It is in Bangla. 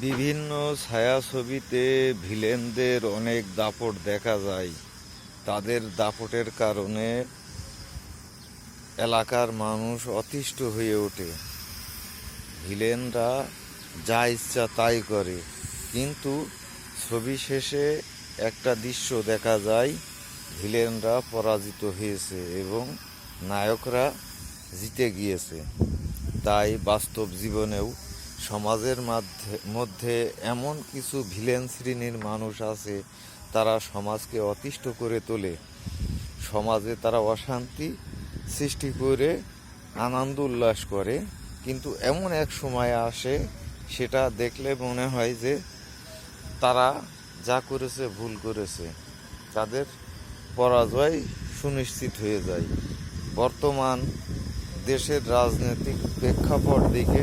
বিভিন্ন ছায়াছবিতে ভিলেনদের অনেক দাপট দেখা যায়। তাদের দাপটের কারণে এলাকার মানুষ অতিষ্ঠ হয়ে ওঠে। ভিলেনরা যা ইচ্ছা তাই করে। কিন্তু ছবি শেষে একটা দৃশ্য দেখা যায়, ভিলেনরা পরাজিত হয়েছে এবং নায়করা জিতে গিয়েছে। তাই বাস্তব জীবনেও সমাজের মাধ্যে, মধ্যে এমন কিছু ভিলেন শ্রেণির মানুষ আছে, তারা সমাজকে অতিষ্ঠ করে তোলে। সমাজে তারা অশান্তি সৃষ্টি করে আনন্দ উল্লাস করে, কিন্তু এমন এক সময় আসে, সেটা দেখলে মনে হয় যে তারা যা করেছে ভুল করেছে, তাদের পরাজয় সুনিশ্চিত হয়ে যায়। বর্তমান দেশের রাজনৈতিক প্রেক্ষাপট দেখে